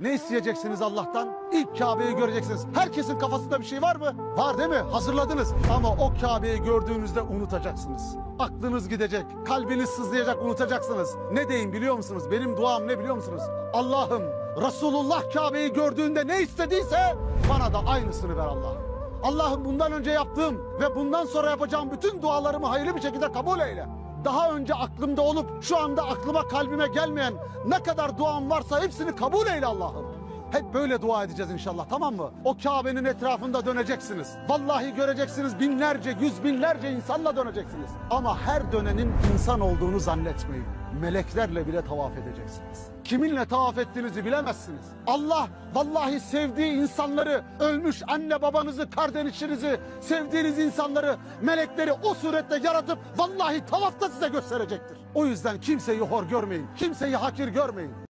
Ne isteyeceksiniz Allah'tan? İlk Kabe'yi göreceksiniz. Herkesin kafasında bir şey var mı? Var değil mi? Hazırladınız. Ama o Kabe'yi gördüğünüzde unutacaksınız. Aklınız gidecek, kalbiniz sızlayacak, unutacaksınız. Ne deyin biliyor musunuz? Benim duam ne biliyor musunuz? Allah'ım Resulullah Kabe'yi gördüğünde ne istediyse bana da aynısını ver Allah'ım. Allah'ım bundan önce yaptığım ve bundan sonra yapacağım bütün dualarımı hayırlı bir şekilde kabul eyle. Daha önce aklımda olup şu anda aklıma kalbime gelmeyen ne kadar duam varsa hepsini kabul eyle Allah'ım. Hep böyle dua edeceğiz inşallah tamam mı? O Kabe'nin etrafında döneceksiniz. Vallahi göreceksiniz binlerce, yüz binlerce insanla döneceksiniz. Ama her dönenin insan olduğunu zannetmeyin. Meleklerle bile tavaf edeceksiniz. Kiminle tavaf ettiğinizi bilemezsiniz. Allah vallahi sevdiği insanları, ölmüş anne babanızı, kardeşinizi, sevdiğiniz insanları, melekleri o surette yaratıp vallahi tavafta size gösterecektir. O yüzden kimseyi hor görmeyin, kimseyi hakir görmeyin.